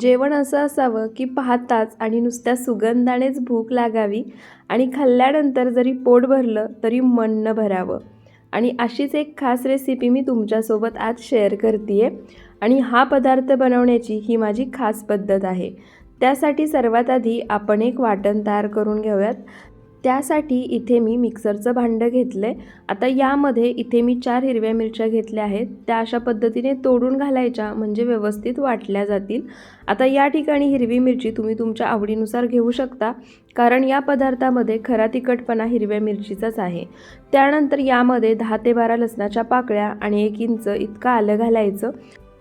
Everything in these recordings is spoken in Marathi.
जेवण असं असावं की पाहताच आणि नुसत्या सुगंधानेच भूक लागावी आणि खाल्ल्यानंतर जरी पोट भरलं तरी मन न भरावं. आणि अशीच एक खास रेसिपी मी तुमच्यासोबत आज शेअर करते आहे आणि हा पदार्थ बनवण्याची ही माझी खास पद्धत आहे. त्यासाठी सर्वात आधी आपण एक वाटण तयार करून घेऊयात. त्यासाठी इथे मी मिक्सरचं भांडं घेतलं आहे आता यामध्ये इथे मी चार हिरव्या मिरच्या घेतल्या आहेत. त्या अशा पद्धतीने तोडून घालायच्या म्हणजे व्यवस्थित वाटल्या जातील. आता या ठिकाणी हिरवी मिरची तुम्ही तुमच्या आवडीनुसार घेऊ शकता कारण या पदार्थामध्ये खरा तिखटपणा हिरव्या मिरचीचाच आहे. त्यानंतर यामध्ये दहा ते बारा लसणाच्या पाकळ्या आणि एक इंच इतकं आलं घालायचं.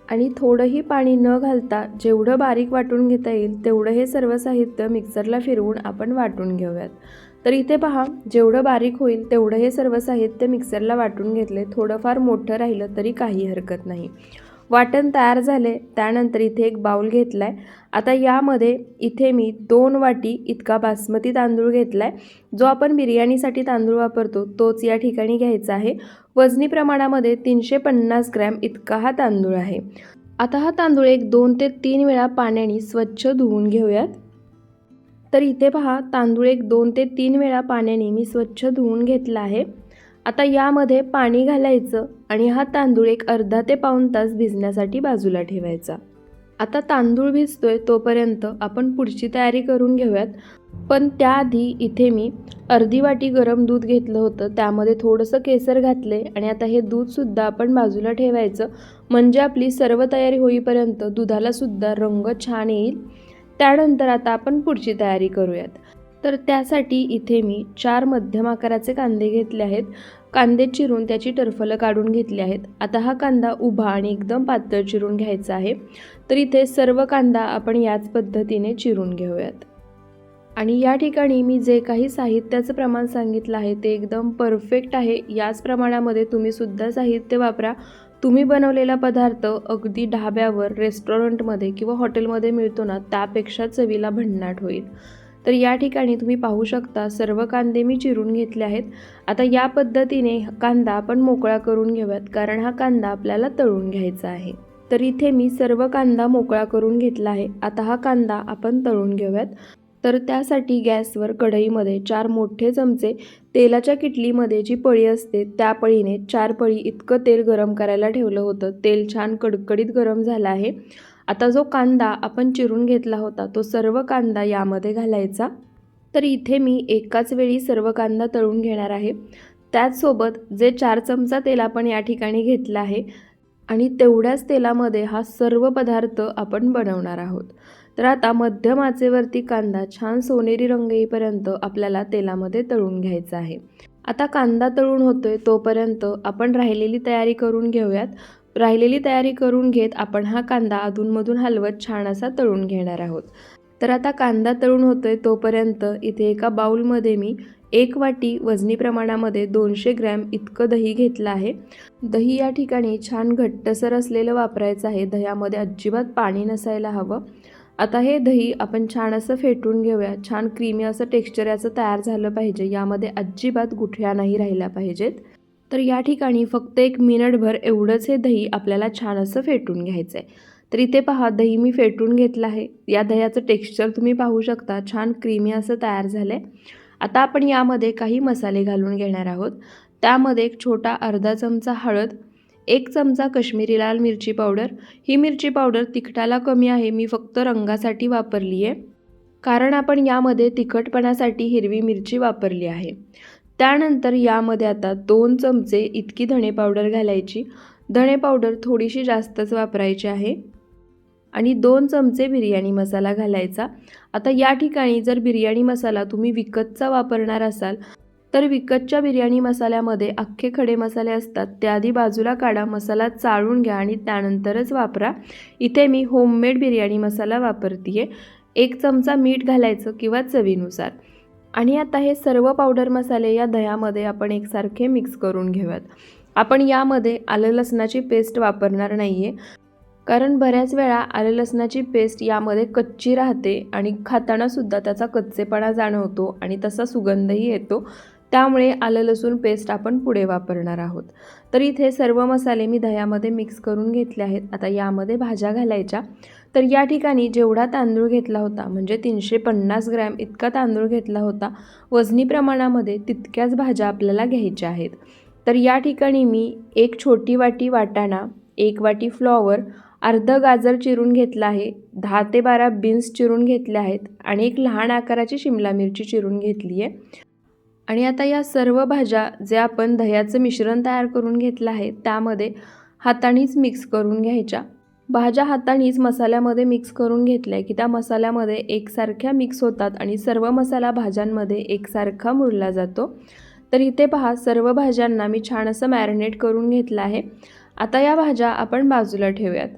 आणि थोडंही पाणी न घालता जेवढं बारीक वाटून घेता येईल तेवढं हे सर्व साहित्य मिक्सरला फिरवून आपण वाटून घेऊयात. तर इथे पहा जेवढं बारीक होईल तेवढं हे सर्व साहित्य मिक्सरला वाटून घेतले. थोडंफार मोठं राहिलं तरी काही हरकत नाही. वाटण तयार झाले त्यानंतर इथे एक बाऊल घेतला आहे आता यामध्ये इथे मी दोन वाटी इतका बासमती तांदूळ घेतला आहे जो आपण बिर्याणीसाठी तांदूळ वापरतो तोच या ठिकाणी घ्यायचा आहे. वजनी प्रमाणामध्ये तीनशे पन्नास ग्रॅम इतका हा तांदूळ आहे. आता हा तांदूळ एक दोन ते तीन वेळा पाण्याने स्वच्छ धुवून घेऊयात. तर इथे पहा तांदूळ एक दोन ते तीन वेळा पाण्याने मी स्वच्छ धुवून घेतला आहे. आता यामध्ये पाणी घालायचं आणि हा तांदूळ एक अर्धा ते पाऊण तास भिजण्यासाठी बाजूला ठेवायचा. आता तांदूळ भिजतोय तोपर्यंत आपण पुढची तयारी करून घेऊयात. पण त्याआधी इथे मी अर्धी वाटी गरम दूध घेतलं होतं त्यामध्ये थोडंसं केसर घातले आणि आता हे दूधसुद्धा आपण बाजूला ठेवायचं. म्हणजे आपली सर्व तयारी होईपर्यंत दुधालासुद्धा रंग छान येईल. त्यानंतर आता आपण पुढची तयारी करूयात. तर त्यासाठी इथे मी चार मध्यम आकाराचे कांदे घेतले आहेत. कांदे चिरून त्याची टरफलं काढून घेतली आहेत. आता हा कांदा उभा आणि एकदम पातळ चिरून घ्यायचा आहे. तर इथे सर्व कांदा आपण याच पद्धतीने चिरून घेऊयात. आणि या ठिकाणी मी जे काही साहित्याचं प्रमाण सांगितलं आहे ते एकदम परफेक्ट आहे. याच प्रमाणामध्ये तुम्ही सुद्धा साहित्य वापरा. तुम्ही बनवलेला पदार्थ अगदी ढाब्यावर रेस्टॉरंटमध्ये किंवा हॉटेलमध्ये मिळतो ना त्यापेक्षा चवीला भन्नाट होईल. तर या ठिकाणी तुम्ही पाहू शकता सर्व कांदे मी चिरून घेतले आहेत. आता या पद्धतीने कांदा आपण मोकळा करून घेऊयात कारण हा कांदा आपल्याला तळून घ्यायचा आहे. तर इथे मी सर्व कांदा मोकळा करून घेतला आहे. आता हा कांदा आपण तळून घेऊयात. तर त्यासाठी गॅसवर कढईमध्ये चार मोठे चमचे तेलाच्या किटलीमध्ये जी पळी असते त्या पळीने चार पळी इतकं तेल गरम करायला ठेवलं होतं. तेल छान कडकडीत गरम झालं आहे. आता जो कांदा आपण चिरून घेतला होता तो सर्व कांदा यामध्ये घालायचा. तर इथे मी एकाच वेळी सर्व कांदा तळून घेणार आहे. त्याचसोबत जे चार चमचा तेल आपण या ठिकाणी घेतलं आहे आणि तेवढ्याच तेलामध्ये हा सर्व पदार्थ आपण बनवणार आहोत. तर आता मध्यम आचेवरती कांदा छान सोनेरी रंग येईपर्यंत आपल्याला तेलामध्ये तळून घ्यायचा आहे. आता कांदा तळून होतोय तोपर्यंत आपण राहिलेली तयारी करून घेऊयात. राहिलेली तयारी करून घेत आपण हा कांदा अधूनमधून हलवत छान असा तळून घेणार आहोत. तर आता कांदा तळून होतोय तोपर्यंत इथे एका बाऊलमध्ये मी एक वाटी वजनी प्रमाणामध्ये दोनशे ग्रॅम इतकं दही घेतलं आहे. दही या ठिकाणी छान घट्टसर असलेलं वापरायचं आहे. दह्यामध्ये अजिबात पाणी नसायला हवं. आता हे दही आपण छान असं फेटून घेऊया. छान क्रीमी असं टेक्स्चर याचं तयार झालं पाहिजे. यामध्ये अजिबात गुठळ्या नाही राहिल्या पाहिजेत. तर या ठिकाणी फक्त एक मिनिटभर एवढंच हे दही आपल्याला छान असं फेटून घ्यायचं आहे तर इथे पहा दही मी फेटून घेतलं आहे. या दह्याचं टेक्स्चर तुम्ही पाहू शकता. छान क्रीमी असं तयार झालं आहे आता आपण यामध्ये काही मसाले घालून घेणार आहोत. त्यामध्ये एक छोटा अर्धा चमचा हळद एक चमचा कश्मीरी लाल मिरची पावडर. ही मिरची पावडर तिखटाला कमी आहे मी फक्त रंगासाठी वापरली आहे. कारण आपण यामध्ये तिखटपणासाठी हिरवी मिरची वापरली आहे. त्यानंतर यामध्ये आता दोन चमचे इतकी धणे पावडर घालायची. धणे पावडर थोडीशी जास्तच वापरायची आहे. आणि दोन चमचे बिर्याणी मसाला घालायचा. आता या ठिकाणी जर बिर्याणी मसाला तुम्ही विकतचा वापरणार असाल तर विकतच्या बिर्याणी मसाल्यामध्ये अख्खे खडे मसाले असतात. त्या आधी बाजूला काढा मसाला चाळून घ्या आणि त्यानंतरच वापरा. इथे मी होममेड बिर्याणी मसाला वापरते एक चमचा मीठ घालायचं किंवा चवीनुसार. आणि आता हे सर्व पावडर मसाले या दह्यामध्ये आपण एकसारखे मिक्स करून घेऊयात. आपण यामध्ये आलं लसणाची पेस्ट वापरणार नाही आहे कारण बऱ्याच वेळा आलं लसणाची पेस्ट यामध्ये कच्ची राहते आणि खातानासुद्धा त्याचा कच्चेपणा जाणवतो आणि तसा सुगंधही येतो. त्यामुळे आलं लसूण पेस्ट आपण पुढे वापरणार आहोत. तर इथे सर्व मसाले मी दह्यामध्ये मिक्स करून घेतले आहेत. आता यामध्ये भाज्या घालायच्या. तर या ठिकाणी जेवढा तांदूळ घेतला होता म्हणजे तीनशे पन्नास ग्रॅम इतका तांदूळ घेतला होता वजनी प्रमाणामध्ये तितक्याच भाज्या आपल्याला घ्यायच्या आहेत. तर या ठिकाणी मी एक छोटी वाटी वाटाणा एक वाटी फ्लॉवर अर्धं गाजर चिरून घेतलं आहे दहा ते बारा बीन्स चिरून घेतले आहेत आणि एक लहान आकाराची शिमला मिरची चिरून घेतली आहे. आणि आता या सर्व भाज्या जे आपण दह्याचं मिश्रण तयार करून घेतलं आहे त्यामध्ये हातानेच मिक्स करून घ्यायच्या. भाज्या हातानेच मसाल्यामध्ये मिक्स करून घेतल्या की त्या मसाल्यामध्ये एकसारख्या मिक्स होतात आणि सर्व मसाला भाज्यांमध्ये एकसारखा मुरला जातो. तर इथे पहा सर्व भाज्यांना मी छान असं मॅरिनेट करून घेतलं आहे. आता या भाज्या आपण बाजूला ठेवूयात.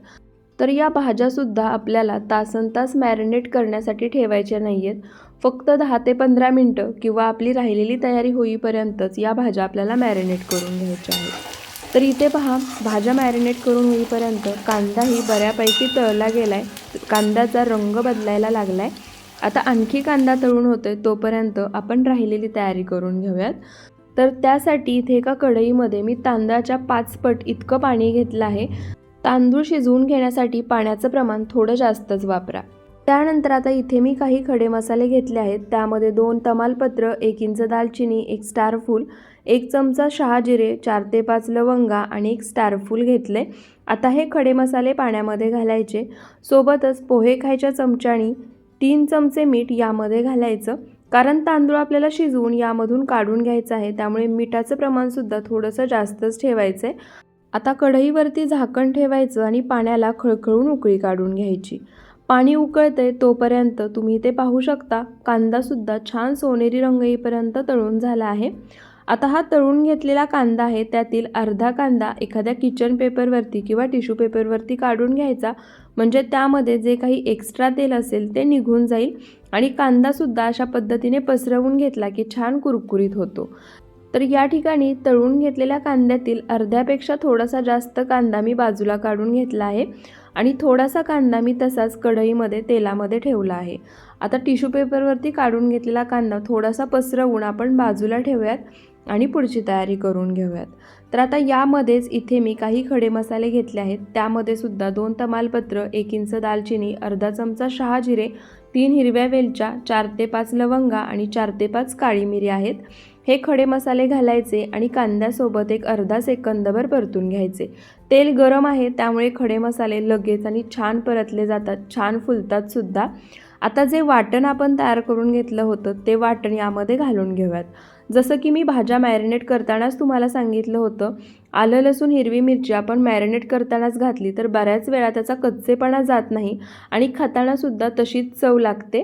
तर या भाज्यासुद्धा आपल्याला तासन तास मॅरिनेट करण्यासाठी ठेवायच्या नाही आहेत फक्त दहा ते पंधरा मिनटं किंवा आपली राहिलेली तयारी होईपर्यंतच या भाज्या आपल्याला मॅरिनेट करून घ्यायच्या आहेत. तर इथे पहा भाज्या मॅरिनेट करून होईपर्यंत कांदाही बऱ्यापैकी तळला गेला आहे कांद्याचा रंग बदलायला लागला आहे आता आणखी कांदा तळून होतो आहे तोपर्यंत आपण राहिलेली तयारी करून घेऊयात. तर त्यासाठी इथे एका कढईमध्ये मी तांदळाच्या पाच पट इतकं पाणी घेतलं आहे. तांदूळ शिजवून घेण्यासाठी पाण्याचं प्रमाण थोडं जास्तच वापरा. त्यानंतर आता इथे मी काही खडे मसाले घेतले आहेत. त्यामध्ये दोन तमालपत्र एक इंच दालचिनी एक स्टारफूल एक चमचा शहाजिरे चार ते पाच लवंगा आणि एक स्टारफूल घेतले. आता हे खडे मसाले पाण्यामध्ये घालायचे. सोबतच पोहे खायच्या चमच्यानी तीन चमचे मीठ यामध्ये घालायचं. कारण तांदूळ आपल्याला शिजवून यामधून काढून घ्यायचं आहे त्यामुळे मिठाचं प्रमाणसुद्धा थोडंसं जास्तच ठेवायचं आहे आता कढईवरती झाकण ठेवायचं आणि पाण्याला खळखळून उकळी काढून घ्यायची. पाणी उकळते तोपर्यंत तुम्ही ते पाहू शकता कांदासुद्धा छान सोनेरी रंग येईपर्यंत तळून झाला आहे. आता हा तळून घेतलेला कांदा आहे त्यातील अर्धा कांदा एखाद्या किचन पेपरवरती किंवा टिश्यू पेपरवरती काढून घ्यायचा. म्हणजे त्यामध्ये जे काही एक्स्ट्रा तेल असेल ते निघून जाईल आणि कांदासुद्धा अशा पद्धतीने पसरवून घेतला की छान कुरकुरीत होतो. तर या ठिकाणी तळून घेतलेल्या कांद्यातील अर्ध्यापेक्षा थोडासा जास्त कांदा मी बाजूला काढून घेतला आहे आणि थोडासा कांदा मी तसाच कढईमध्ये तेलामध्ये ठेवला आहे. आता टिश्यू पेपरवरती काढून घेतलेला कांदा थोडासा पसरवून आपण बाजूला ठेवूयात आणि पुढची तयारी करून घेऊयात. तर आता यामध्येच इथे मी काही खडे मसाले घेतले आहेत. त्यामध्ये सुद्धा दोन तमालपत्र एक इंच दालचिनी अर्धा चमचा शहाजिरे तीन हिरव्या वेलच्या चार ते पाच लवंगा आणि चार ते पाच काळी मिरी आहेत. हे खडे मसाले घालायचे आणि कांद्यासोबत एक अर्धा सेकंदभर परतून घ्यायचे. तेल गरम आहे त्यामुळे खडे मसाले लगेच आणि छान परतले जातात छान फुलतात सुद्धा. आता जे वाटण आपण तयार करून घेतलं होतं ते वाटण यामध्ये घालून घेऊयात. जसं की मी भाज्या मॅरिनेट करतानाच तुम्हाला सांगितलं होतं आलं लसूण हिरवी मिरची आपण मॅरिनेट करतानाच घातली तर बऱ्याच वेळा त्याचा कच्चेपणा जात नाही आणि खातानासुद्धा तशीच चव लागते.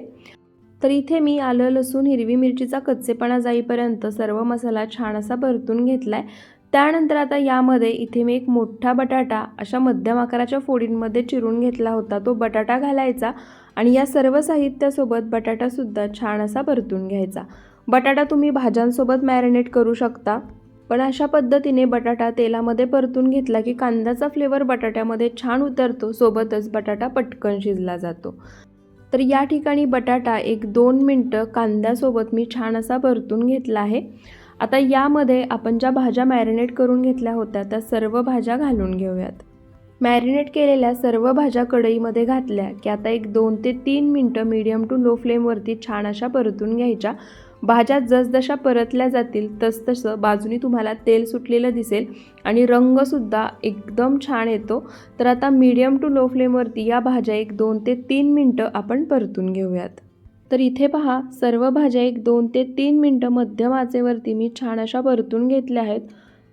तर इथे मी आलं लसूण हिरवी मिरचीचा कच्चेपणा जाईपर्यंत सर्व मसाला छान असा परतून घेतला आहे त्यानंतर आता यामध्ये इथे मी एक मोठा बटाटा अशा मध्यम आकाराच्या फोडींमध्ये चिरून घेतला होता. तो बटाटा घालायचा आणि या सर्व साहित्यासोबत बटाटासुद्धा छान असा परतून घ्यायचा. बटाटा तुम्ही भाज्यांसोबत मॅरिनेट करू शकता पण अशा पद्धतीने बटाटा तेलामध्ये परतून घेतला की कांद्याचा फ्लेवर बटाट्यामध्ये छान उतरतो सोबतच बटाटा पटकन शिजला जातो. तर या ठिकाणी बटाटा एक दोन मिनटं कांद्यासोबत मी छान असा परतून घेतला आहे. आता यामध्ये आपण ज्या भाज्या मॅरिनेट करून घेतल्या होत्या त्या सर्व भाज्या घालून घेऊयात. मॅरिनेट केलेल्या सर्व भाज्या कढईमध्ये घातल्या की आता एक दोन ते तीन मिनटं मीडियम टू लो फ्लेमवरती छान अशा परतून घ्यायच्या. भाज्या जसजशा परतल्या जातील तसतसं बाजूनी तुम्हाला तेल सुटलेलं दिसेल आणि रंगसुद्धा एकदम छान येतो. तर आता मीडियम टू लो फ्लेमवरती या भाज्या एक दोन ते तीन मिनटं आपण परतून घेऊयात. तर इथे पहा सर्व भाज्या एक दोन ते तीन मिनटं मध्यम आचेवरती मी छान अशा परतून घेतल्या आहेत.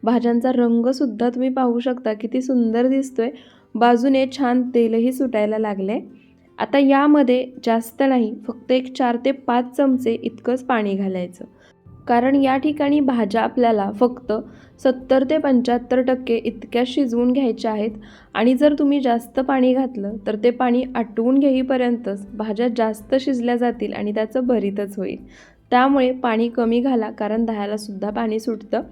भाज्यांचा रंगसुद्धा तुम्ही पाहू शकता किती सुंदर दिसतोय. बाजूने छान तेलही सुटायला लागले आता यामध्ये जास्त नाही फक्त एक चार ते पाच चमचे इतकंच पाणी घालायचं. कारण या ठिकाणी भाज्या आपल्याला फक्त सत्तर ते पंच्याहत्तर टक्के इतक्या शिजवून घ्यायच्या आहेत आणि जर तुम्ही जास्त पाणी घातलं तर ते पाणी आटवून घेईपर्यंतच भाज्या जास्त शिजल्या जातील आणि त्याचं भरीतच होईल. त्यामुळे पाणी कमी घाला कारण दह्यालासुद्धा पाणी सुटतं.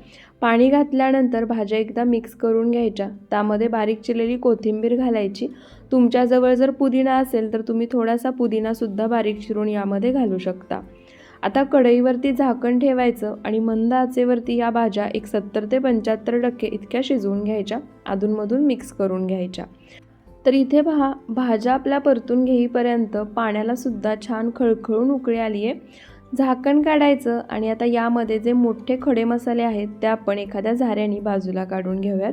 पाणी घातल्यानंतर भाज्या एकदा मिक्स करून घ्यायच्या. त्यामध्ये बारीक चिरलेली कोथिंबीर घालायची. तुमच्याजवळ जर पुदिना असेल तर तुम्ही थोडासा पुदिनासुद्धा बारीक चिरून यामध्ये घालू शकता. आता कढईवरती झाकण ठेवायचं आणि मंद आचेवरती या भाज्या एक सत्तर ते पंच्याहत्तर टक्के इतक्या शिजवून घ्यायच्या. अधूनमधून मिक्स करून घ्यायच्या. तर इथे पहा भाज्या आपल्या परतून घेईपर्यंत पाण्यालासुद्धा छान खळखळून उकळी आली आहे झाकण काढायचं आणि आता यामध्ये जे मोठे खडे मसाले आहेत ते आपण एखाद्या झाऱ्याने बाजूला काढून घेऊयात.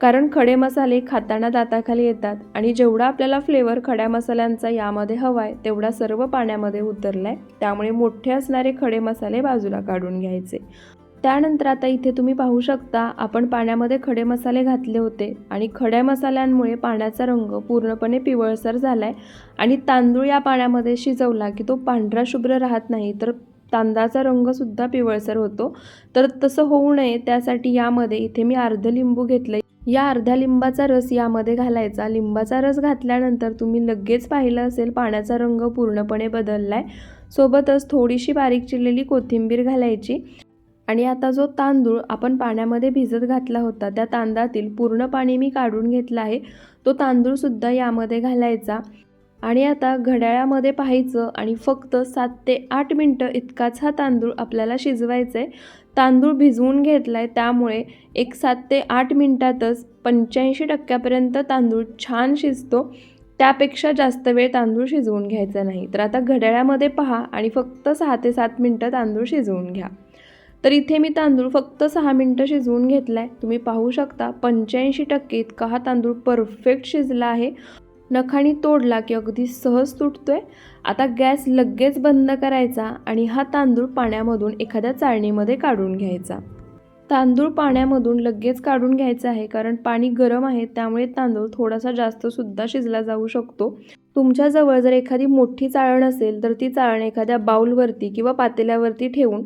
कारण खडे मसाले खाताना दाताखाली येतात आणि जेवढा आपल्याला फ्लेवर खड्या मसाल्यांचा यामध्ये हवा आहे तेवढा सर्व पाण्यामध्ये उतरला आहे त्यामुळे मोठे असणारे खडे मसाले बाजूला काढून घ्यायचे. त्यानंतर आता इथे तुम्ही पाहू शकता आपण पाण्यामध्ये खडे मसाले घातले होते आणि खड्या मसाल्यांमुळे पाण्याचा रंग पूर्णपणे पिवळसर झाला आहे आणि तांदूळ या पाण्यामध्ये शिजवला की तो पांढरा शुभ्र राहत नाही तर तांदळाचा रंगसुद्धा पिवळसर होतो. तर तसं होऊ नये त्यासाठी यामध्ये इथे मी अर्ध लिंबू घेतलं या अर्ध्या लिंबाचा रस यामध्ये घालायचा. लिंबाचा रस घातल्यानंतर तुम्ही लगेच पाहिलं असेल पाण्याचा रंग पूर्णपणे बदलला आहे सोबतच थोडीशी बारीक चिरलेली कोथिंबीर घालायची. आणि आता जो तांदूळ आपण पाण्यामध्ये भिजत घातला होता त्या तांदळातील पूर्ण पाणी मी काढून घेतलं आहे. तो तांदूळसुद्धा यामध्ये घालायचा. आणि आता घड्याळामध्ये पाहायचं आणि फक्त सात ते आठ मिनटं इतकाच हा तांदूळ आपल्याला शिजवायचा आहे तांदूळ भिजवून घेतला आहे त्यामुळे एक सात ते आठ मिनटातच पंच्याऐंशी टक्क्यापर्यंत तांदूळ छान शिजतो. त्यापेक्षा जास्त वेळ तांदूळ शिजवून घ्यायचा नाही. तर आता घड्याळामध्ये पहा आणि फक्त सहा ते सात मिनटं तांदूळ शिजवून घ्या. तर इथे मी तांदूळ फक्त सहा मिनटं शिजवून घेतला आहे तुम्ही पाहू शकता पंच्याऐंशी टक्के इतका हा तांदूळ परफेक्ट शिजला आहे. नखाणी तोडला की अगदी सहज तुटतोय. आता गॅस लगेच बंद करायचा आणि हा तांदूळ पाण्यामधून एखाद्या चाळणीमध्ये काढून घ्यायचा. तांदूळ पाण्यामधून लगेच काढून घ्यायचा आहे कारण पाणी गरम आहे त्यामुळे तांदूळ थोडासा जास्त सुद्धा शिजला जाऊ शकतो. तुमच्याजवळ जर एखादी मोठी चाळण असेल तर ती चाळण एखाद्या बाऊलवरती किंवा पातेल्यावरती ठेवून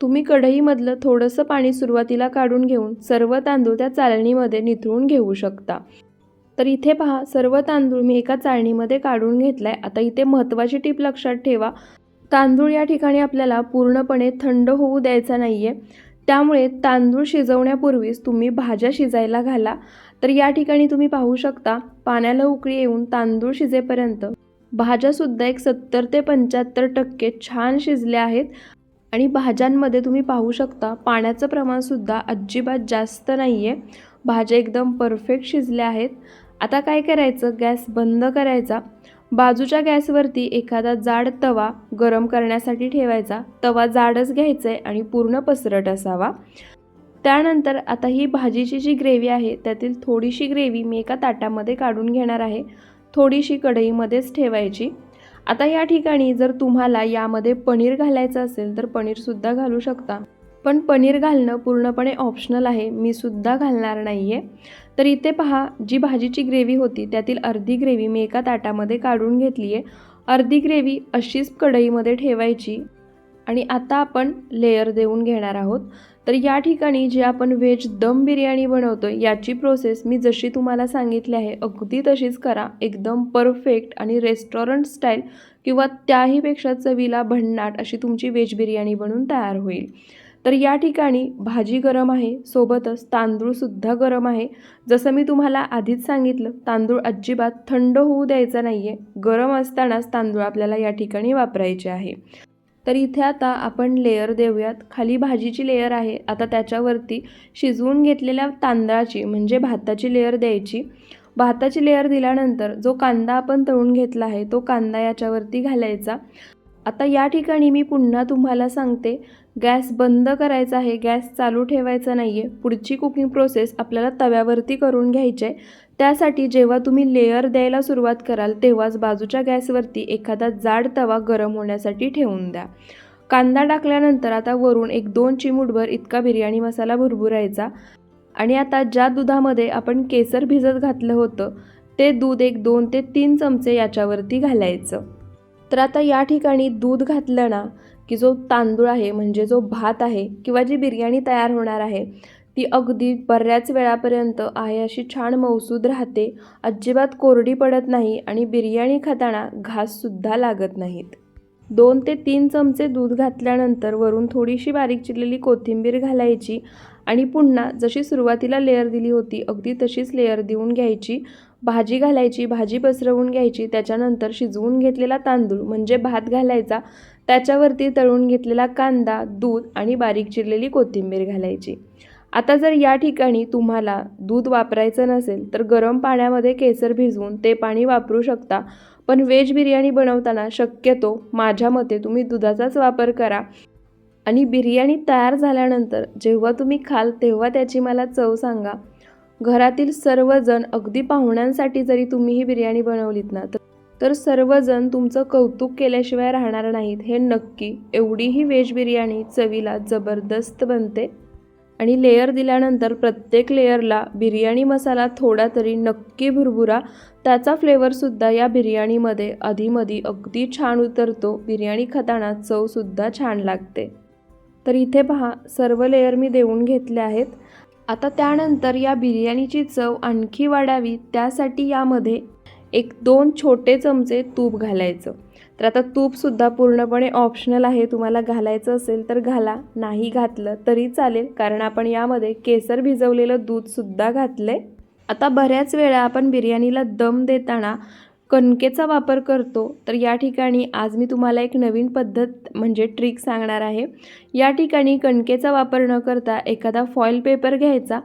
तुम्ही कढईमधलं थोडंसं पाणी सुरुवातीला काढून घेऊन सर्व तांदूळ त्या चाळणीमध्ये निथळून घेऊ शकता. तर इथे पहा सर्व तांदूळ मी एका चाळणीमध्ये काढून घेतला आहे आता इथे महत्त्वाची टीप लक्षात ठेवा. तांदूळ या ठिकाणी आपल्याला पूर्णपणे थंड होऊ द्यायचा नाही आहे त्यामुळे तांदूळ शिजवण्यापूर्वीच तुम्ही भाज्या शिजायला घाला. तर या ठिकाणी तुम्ही पाहू शकता पाण्याला उकळी येऊन तांदूळ शिजेपर्यंत. भाज्यासुद्धा एक सत्तर ते पंच्याहत्तर टक्के छान शिजल्या आहेत. आणि भाज्यांमध्ये तुम्ही पाहू शकता पाण्याचं प्रमाणसुद्धा अजिबात जास्त नाही आहे भाज्या एकदम परफेक्ट शिजल्या आहेत. आता काय करायचं? गॅस बंद करायचा. बाजूच्या गॅसवरती एखादा जाड तवा गरम करण्यासाठी ठेवायचा. तवा जाडच घ्यायचा आहे आणि पूर्ण पसरट असावा. त्यानंतर आता ही भाजीची जी ग्रेव्ही आहे त्यातील थोडीशी ग्रेव्ही मी एका ताटामध्ये काढून घेणार आहे. थोडीशी कढईमध्येच ठेवायची. आता या ठिकाणी जर तुम्हाला यामध्ये पनीर घालायचं असेल तर पनीरसुद्धा घालू शकता. पण पनीर घालणं पूर्णपणे ऑप्शनल आहे. मी सुद्धा घालणार नाही आहे तर इथे पहा जी भाजीची ग्रेव्ही होती त्यातील अर्धी ग्रेव्ही मी एका ताटामध्ये काढून घेतली आहे अर्धी ग्रेव्ही अशीच कढईमध्ये ठेवायची. आणि आता आपण लेयर देऊन घेणार आहोत. तर या ठिकाणी जे आपण व्हेज दम बिर्याणी बनवतो याची प्रोसेस मी जशी तुम्हाला सांगितली आहे अगदी तशीच करा. एकदम परफेक्ट आणि रेस्टॉरंट स्टाईल किंवा त्याहीपेक्षा चवीला भन्नाट अशी तुमची व्हेज बिर्याणी बनून तयार होईल. तर या ठिकाणी भाजी गरम आहे सोबतच तांदूळसुद्धा गरम आहे. जसं मी तुम्हाला आधीच सांगितलं तांदूळ अजिबात थंड होऊ द्यायचा नाही आहे गरम असतानाच तांदूळ आपल्याला या ठिकाणी वापरायचे आहे. तर इथे आता आपण लेयर देऊयात. खाली भाजीची लेयर आहे. आता त्याच्यावरती शिजवून घेतलेल्या तांदळाची म्हणजे भाताची लेयर द्यायची. भाताची लेयर दिल्यानंतर जो कांदा आपण तळून घेतला आहे तो कांदा याच्यावरती घालायचा. आता या ठिकाणी मी पुन्हा तुम्हाला सांगते गॅस बंद करायचा आहे. गॅस चालू ठेवायचा नाही आहे पुढची कुकिंग प्रोसेस आपल्याला तव्यावरती करून घ्यायची आहे. त्यासाठी जेव्हा तुम्ही लेयर द्यायला सुरुवात कराल तेव्हाच बाजूच्या गॅसवरती एखादा जाड तवा गरम होण्यासाठी ठेवून द्या. कांदा टाकल्यानंतर आता वरून एक दोन चिमूटभर इतका बिर्याणी मसाला भुरभुरायचा आणि आता ज्या दुधामध्ये आपण केसर भिजत घातलं होतं ते दूध एक दोन ते तीन चमचे याच्यावरती घालायचं. तर आता या ठिकाणी दूध घातलं ना की जो तांदूळ आहे म्हणजे जो भात आहे किंवा जी बिर्याणी तयार होणार आहे ती अगदी बऱ्याच वेळापर्यंत आहे अशी छान मौसूद राहते. अजिबात कोरडी पडत नाही आणि बिर्याणी खाताना घाससुद्धा लागत नाहीत. दोन ते तीन चमचे दूध घातल्यानंतर वरून थोडीशी बारीक चिरलेली कोथिंबीर घालायची आणि पुन्हा जशी सुरुवातीला लेअर दिली होती अगदी तशीच लेअर देऊन घ्यायची. भाजी घालायची भाजी पसरवून घ्यायची त्याच्यानंतर शिजवून घेतलेला तांदूळ म्हणजे भात घालायचा. त्याच्यावरती तळून घेतलेला कांदा दूध आणि बारीक चिरलेली कोथिंबीर घालायची. आता जर या ठिकाणी तुम्हाला दूध वापरायचं नसेल तर गरम पाण्यामध्ये केसर भिजवून ते पाणी वापरू शकता. पण व्हेज बिर्याणी बनवताना शक्यतो माझ्या मते तुम्ही दुधाचाच वापर करा. आणि बिर्याणी तयार झाल्यानंतर जेव्हा तुम्ही खाल तेव्हा त्याची मला चव सांगा. घरातील सर्वजण अगदी पाहुण्यांसाठी जरी तुम्ही ही बिर्याणी बनवलीत ना तर तर सर्वजण तुमचं कौतुक केल्याशिवाय राहणार नाहीत. हे नक्की एवढीही व्हेज बिर्याणी चवीला जबरदस्त बनते. आणि लेयर दिल्यानंतर प्रत्येक लेयरला बिर्याणी मसाला थोडा तरी नक्की भुरभुरा त्याचा फ्लेवरसुद्धा या बिर्याणीमध्ये अधीमधी अगदी छान उतरतो. बिर्याणी खाताना चवसुद्धा छान लागते. तर इथे पहा सर्व लेयर मी देऊन घेतले आहेत. आता त्यानंतर या बिर्याणीची चव आणखी वाढावी त्यासाठी यामध्ये एक दोन छोटे चमचे तूप घालायचं. तर आता तूपसुद्धा पूर्णपणे ऑप्शनल आहे. तुम्हाला घालायचं असेल तर घाला. नाही घातलं तरी चालेल. कारण आपण यामध्ये केसर भिजवलेलं दूधसुद्धा घातलं आहे आता बऱ्याच वेळा आपण बिर्याणीला दम देताना कणकेचा वापर करतो. तर या ठिकाणी आज मी तुम्हाला एक नवीन पद्धत म्हणजे ट्रिक सांगणार आहे. या ठिकाणी कणकेचा वापर न करता एखादा फॉईल पेपर घ्यायचा.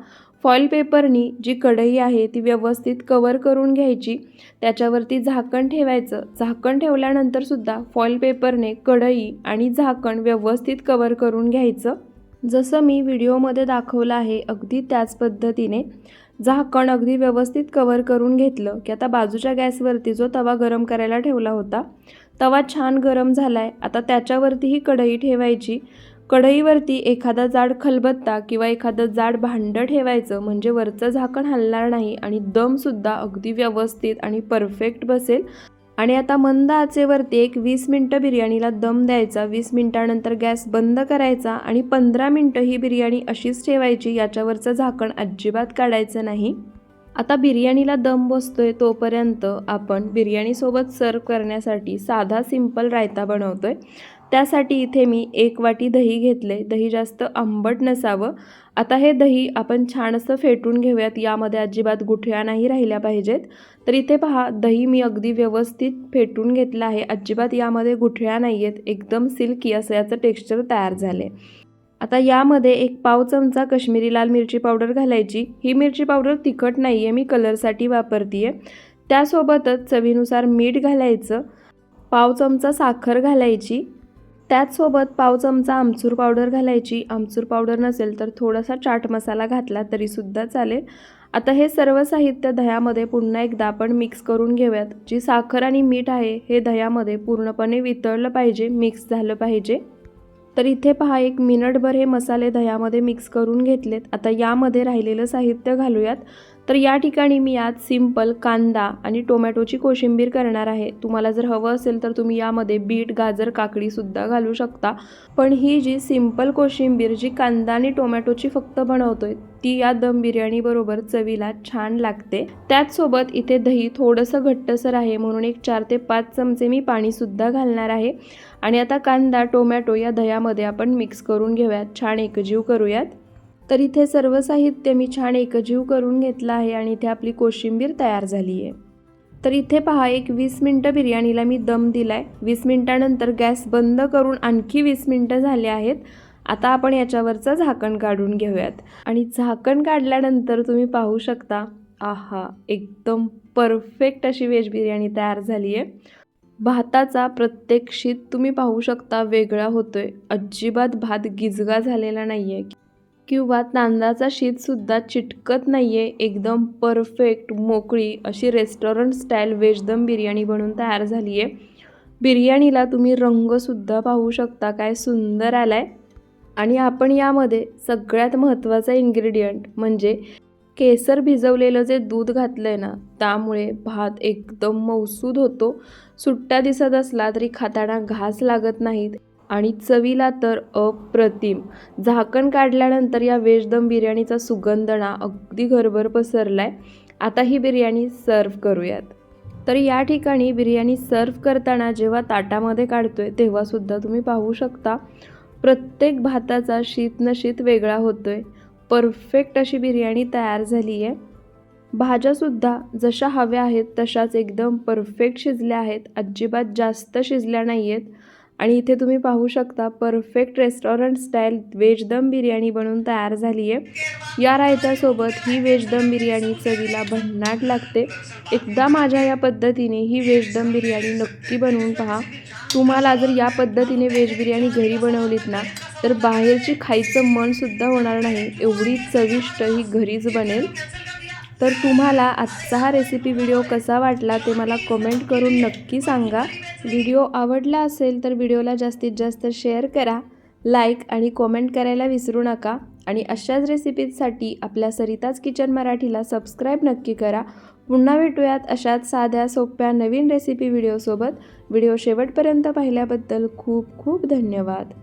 फॉईल पेपरनी जी कढई आहे ती व्यवस्थित कवर करून घ्यायची त्याच्यावरती झाकण ठेवायचं. झाकण ठेवल्यानंतरसुद्धा फॉईल पेपरने कढई आणि झाकण व्यवस्थित कवर करून घ्यायचं. जसं मी व्हिडिओमध्ये दाखवलं आहे अगदी त्याच पद्धतीने झाकण अगदी व्यवस्थित कवर करून घेतलं की आता बाजूच्या गॅसवरती जो तवा गरम करायला ठेवला होता तवा छान गरम झाला आहे आता त्याच्यावरती ही कढई ठेवायची. कढईवरती एखादा जाड खलबत्ता किंवा एखादं जाड भांडं ठेवायचं म्हणजे वरचं झाकण हलणार नाही आणि दमसुद्धा अगदी व्यवस्थित आणि परफेक्ट बसेल. आणि आता मंद आचेवरती एक वीस मिनटं बिर्याणीला दम द्यायचा वीस मिनटानंतर गॅस बंद करायचा आणि पंधरा मिनटं ही बिर्याणी अशीच ठेवायची याच्यावरचं झाकण अजिबात काढायचं नाही. आता बिर्याणीला दम बसतोय तोपर्यंत आपण बिर्याणीसोबत सर्व करण्यासाठी साधा सिंपल रायता बनवतोय. त्यासाठी इथे मी एक वाटी दही घेतले. दही जास्त आंबट नसावं. आता हे दही आपण छान असं फेटून घेऊयात. यामध्ये अजिबात गुठळ्या नाही राहिल्या पाहिजेत. तर इथे पहा दही मी अगदी व्यवस्थित फेटून घेतलं आहे. अजिबात यामध्ये गुठळ्या नाही आहेत एकदम सिल्की असं याचं टेक्स्चर तयार झाले आता यामध्ये एक पाव चमचा कश्मीरी लाल मिरची पावडर घालायची. ही मिरची पावडर तिखट नाही आहे मी कलरसाठी वापरते आहे त्यासोबतच चवीनुसार मीठ घालायचं. पाव चमचा साखर घालायची. त्याचसोबत पाव चमचा आमचूर पावडर घालायची. आमचूर पावडर नसेल तर थोडासा चाट मसाला घातला तरीसुद्धा चालेल. आता हे सर्व साहित्य दह्यामध्ये पुन्हा एकदा आपण मिक्स करून घेऊयात. जी साखर आणि मीठ आहे हे दह्यामध्ये पूर्णपणे वितळलं पाहिजे मिक्स झालं पाहिजे. तर इथे पहा एक मिनिटभर हे मसाले दह्यामध्ये मिक्स करून घेतलेत. आता यामध्ये राहिलेलं साहित्य घालूयात. तर या ठिकाणी मी आज सिंपल कांदा आणि टोमॅटोची कोशिंबीर करणार आहे. तुम्हाला जर हवं असेल तर तुम्ही यामध्ये बीट गाजर काकडीसुद्धा घालू शकता. पण ही जी सिंपल कोशिंबीर जी कांदा आणि टोमॅटोची फक्त बनवतोय ती या दम बिर्याणीबरोबर चवीला छान लागते. त्याचसोबत इथे दही थोडंसं घट्टसर आहे म्हणून एक चार ते पाच चमचे मी पाणीसुद्धा घालणार आहे. आणि आता कांदा टोमॅटो या दह्यामध्ये आपण मिक्स करून घेऊयात. छान एकजीव करूयात. तर इथे सर्व साहित्य मी छान एकजीव करून घेतलं आहे आणि इथे आपली कोशिंबीर तयार झाली आहे. तर इथे पहा एक वीस मिनटं बिर्याणीला मी दम दिला आहे वीस मिनटानंतर गॅस बंद करून आणखी वीस मिनटं झाले आहेत. आता आपण याच्यावरचं झाकण काढून घेऊयात. आणि झाकण काढल्यानंतर तुम्ही पाहू शकता आहा एकदम परफेक्ट अशी व्हेज बिर्याणी तयार झाली आहे. भाताचा प्रत्येक शीत तुम्ही पाहू शकता वेगळा होतोय. अजिबात भात गिजगा झालेला नाही आहे किंवा तांदळाचा शीतसुद्धा चिटकत नाही आहे एकदम परफेक्ट मोकळी अशी रेस्टॉरंट स्टाईल व्हेज दम बिर्याणी बनून तयार झाली आहे बिर्याणीला तुम्ही रंगसुद्धा पाहू शकता. काय सुंदर आला आहे आणि आपण यामध्ये सगळ्यात महत्त्वाचा इन्ग्रेडियंट म्हणजे केसर भिजवलेलं जे दूध घातलं आहे ना त्यामुळे भात एकदम मौसूद होतो. सुट्टा दिसत असला तरी खाताना घास लागत नाहीत. आणि चवीला तर अप्रतिम. झाकण काढल्यानंतर या व्हेज दम बिर्याणीचा सुगंध ना अगदी घरभर पसरला आहे आता ही बिर्याणी सर्व करूयात. तर या ठिकाणी बिर्याणी सर्व करताना जेव्हा ताटामध्ये काढतोय तेव्हासुद्धा तुम्ही पाहू शकता प्रत्येक भाताचा शीत न शीत वेगळा होतोय. परफेक्ट अशी बिर्याणी तयार झाली आहे भाज्यासुद्धा जशा हव्या आहेत तशाच एकदम परफेक्ट शिजल्या आहेत. अजिबात जास्त शिजल्या नाही आहेत आणि इथे तुम्ही पाहू शकता परफेक्ट रेस्टॉरंट स्टाईल व्हेज दम बिर्याणी बनवून तयार झाली आहे या रायतासोबत ही व्हेज दम बिर्याणी चवीला भन्नाट लागते. एकदा माझ्या या पद्धतीने ही व्हेज दम बिर्याणी नक्की बनवून पहा. तुम्हाला जर या पद्धतीने व्हेज बिर्याणी घरी बनवलीत ना तर बाहेरची खायचं मनसुद्धा होणार नाही. एवढी चविष्ट ही घरीच बनेल. तर तुम्हाला आजचा हा रेसिपी व्हिडिओ कसा वाटला ते मला कमेंट करून नक्की सांगा. व्हिडिओ आवडला असेल तर व्हिडिओला जास्तीत जास्त शेअर करा लाईक आणि कॉमेंट करायला विसरू नका. आणि अशाच रेसिपीजसाठी आपल्या सरिताज किचन मराठीला सबस्क्राईब नक्की करा. पुन्हा भेटूयात अशाच साध्या सोप्या नवीन रेसिपी व्हिडिओसोबत व्हिडिओ शेवटपर्यंत पाहिल्याबद्दल खूप खूप धन्यवाद.